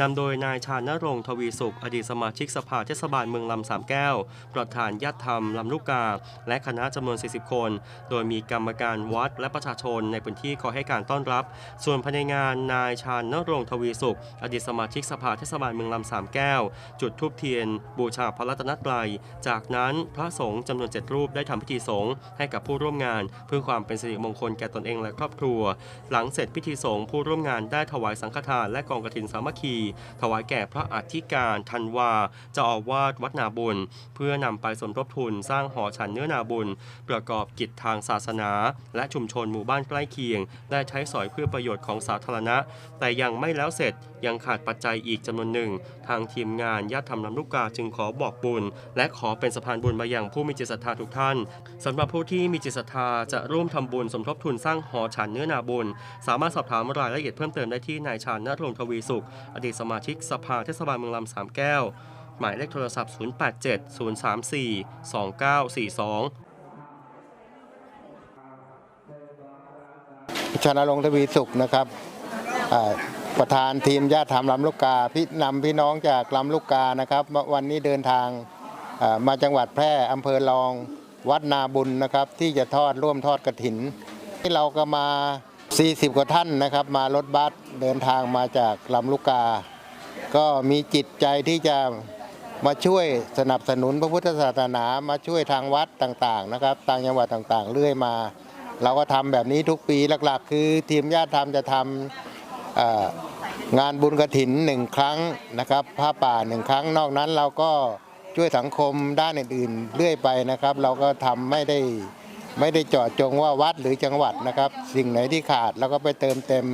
นำโดยนายชาญนรงค์ทวีสุข อดีตสมาชิกสภาเทศบาลเมืองลำสามแก้ว ประธานญาติธรรมลำลูกกา และคณะจำนวน 40 คน โดยมีกรรมการวัดและประชาชนในพื้นที่คอยให้การต้อนรับ ส่วนภายในงานนายชาญนรงค์ทวีสุข อดีตสมาชิกสภาเทศบาลเมืองลำสามแก้ว จุดธูปเทียน บูชาพระรัตนตรัย จากนั้นพระสงฆ์จำนวนเจ็ดรูปได้ทำพิธีสงฆ์ให้กับผู้ร่วมงาน เพื่อความเป็นสิริมงคลแก่ตนเองและครอบครัว หลังเสร็จพิธีสงฆ์ผู้ร่วมงานได้ถวายสังฆทานและกองกฐินสามัคคีถวายแก่พระอธิการธันวาเจ้าอาวาสวัดนาบุญ เพื่อนำไปสมทบทุนสร้างหอฉันเนื้อนาบุญ ประกอบกิจทางศาสนา และชุมชนหมู่บ้านใกล้เคียงได้ใช้สอยเพื่อประโยชน์ของสาธารณะ แต่ยังไม่แล้วเสร็จยังขาดปัจจัยอีกจำนวนหนึ่ง ทางทีมงานญาติธรรมลำลูกกาจึงขอบอกบุญ และขอเป็นสะพานบุญมาอยังผู้มีจิตศรัทธาทุกท่านสำหรับผู้ที่มีจิตศรัทธาจะร่วมทำบุญสมทบทุนสร้างหอฉันเนื้อนาบุญ สามารถสอบถามรายละเอียดเพิ่มเติมได้ที่นายชาญนรงทวีสุข อดีตสมาชิกสภาเทศบาลเมืองลำสามแก้ว หมายเลขโทรศัพท์ 087 034 2942ชนรงทวีสุขนะครับประธานทีมญาติธรรมลำลูกกาพี่นำพี่น้องจากลำลูกกานะครับ วันนี้เดินทางมาจังหวัดแพร่อำเภอรอง วัดนาบุญนะครับ ที่จะทอดร่วมทอดกระถินที่เราก็มา 40 กว่าท่านนะครับมารถบัสเดินทางมาจากลำลูกกา ก็มีจิตใจที่จะมาช่วยสนับสนุนพระพุทธศาสนามาช่วยทางวัดต่างๆนะครับต่างจังหวัดต่างๆ เรื่อยมา เราก็ทำแบบนี้ทุกปีหลักๆ คือทีมญาติธรรมจะทำเอ่องานบุญกระถินหนึ่งครั้งนะครับผ้าป่าหนึ่งครั้งนอกนั้นเราก็ช่วยสังคมด้านอื่นๆเรื่อยไปนะครับ เราก็ทำไม่ได้ ไม่ได้เจาะจงว่าวัดหรือจังหวัดนะครับ สิ่งไหนที่ขาดเราก็ไปเติมเต็ม